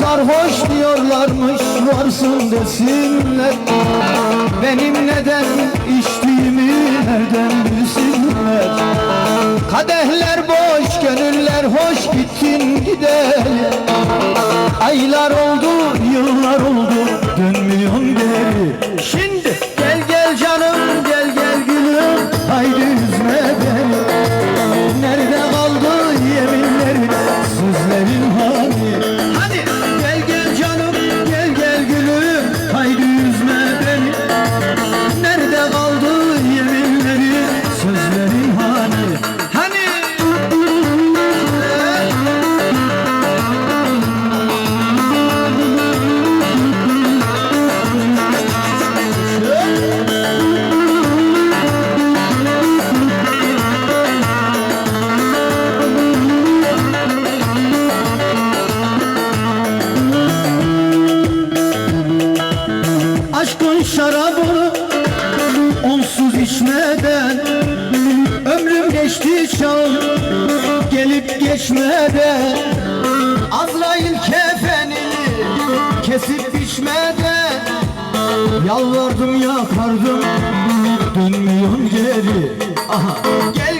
Sarhoş diyorlarmış varsın desinler. Benim neden içtiğimi nereden bilsinler? Kadehler boş Aşkın şarabı onsuz içmeden Ömrüm geçti çal gelip geçmeden Azrail kefenini kesip biçmeden Yalvardım yakardım dönmüyorsun geri Aha. Gel